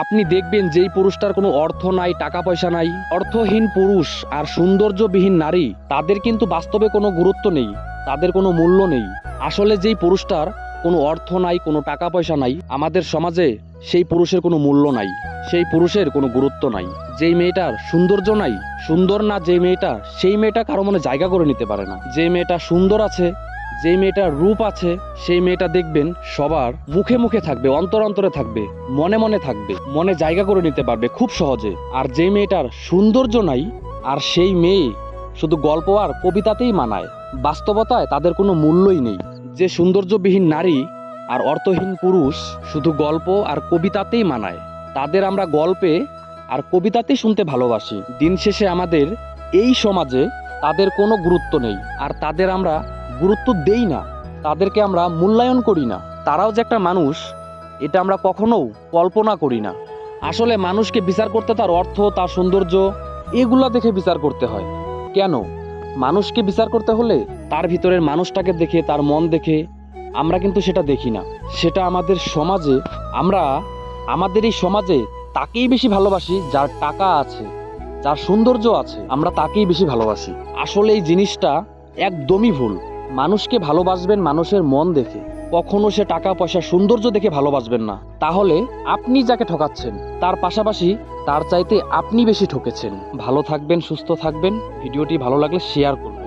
আপনি দেখবেন যেই পুরুষটার কোনো অর্থ নাই টাকা পয়সা নাই, অর্থহীন পুরুষ আর সৌন্দর্যবিহীন নারী, তাদের কিন্তু বাস্তবে কোনো গুরুত্ব নেই, তাদের কোনো মূল্য নেই। আসলে যেই পুরুষটার কোনো অর্থ নাই, কোনো টাকা পয়সা নাই, আমাদের সমাজে সেই পুরুষের কোনো মূল্য নাই, সেই পুরুষের কোনো গুরুত্ব নাই। যেই মেয়েটার সৌন্দর্য নাই, সুন্দর না যে মেয়েটা, সেই মেয়েটা কারও মনে জায়গা করে নিতে পারে না। যে মেয়েটা সুন্দর আছে যে মেয়েটার রূপ আছে, সেই মেয়েটা দেখবেন সবার মুখে মুখে থাকবে, অন্তর অন্তরে থাকবে, মনে মনে থাকবে, মনে জায়গা করে নিতে পারবে খুব সহজে। আর যে মেয়েটার সৌন্দর্য নাই, আর সেই মেয়ে শুধু গল্প আর কবিতাতেই মানায়, বাস্তবতায় তাদের কোনো মূল্যই নেই। যে সৌন্দর্যবিহীন নারী আর অর্থহীন পুরুষ শুধু গল্প আর কবিতাতেই মানায়, তাদের আমরা গল্পে আর কবিতাতেই শুনতে ভালোবাসি। দিন শেষে আমাদের এই সমাজে তাদের কোনো গুরুত্ব নেই, আর তাদের আমরা গুরুত্ব দেই না, তাদেরকে আমরা মূল্যায়ন করি না। তারাও যে একটা মানুষ, এটা আমরা কখনো কল্পনা করি না। আসলে মানুষকে বিচার করতে তার অর্থ, তার সৌন্দর্য, এগুলা দেখে বিচার করতে হয়। কেন? মানুষকে বিচার করতে হলে তার ভিতরের মানুষটাকে দেখে, তার মন দেখে আমরা কিন্তু সেটা দেখি না। সেটা আমাদের সমাজে, আমরা আমাদের এই সমাজে তাকেই বেশি ভালোবাসি যার টাকা আছে, যার সৌন্দর্য আছে, আমরা তাকেই বেশি ভালোবাসি। আসলে এই জিনিসটা একদমই ভুল। মানুষকে ভালোবাসবেন মানুষের মন দেখে। কখনো সে টাকা, পয়সা, সৌন্দর্য দেখে ভালোবাসবেন না। তাহলে আপনি যাকে ঠকাচ্ছেন, তার পাশাপাশি তার চাইতে আপনি বেশি ঠকেছেন। ভালো থাকবেন, সুস্থ থাকবেন। ভিডিওটি ভালো লাগলে শেয়ার করুন।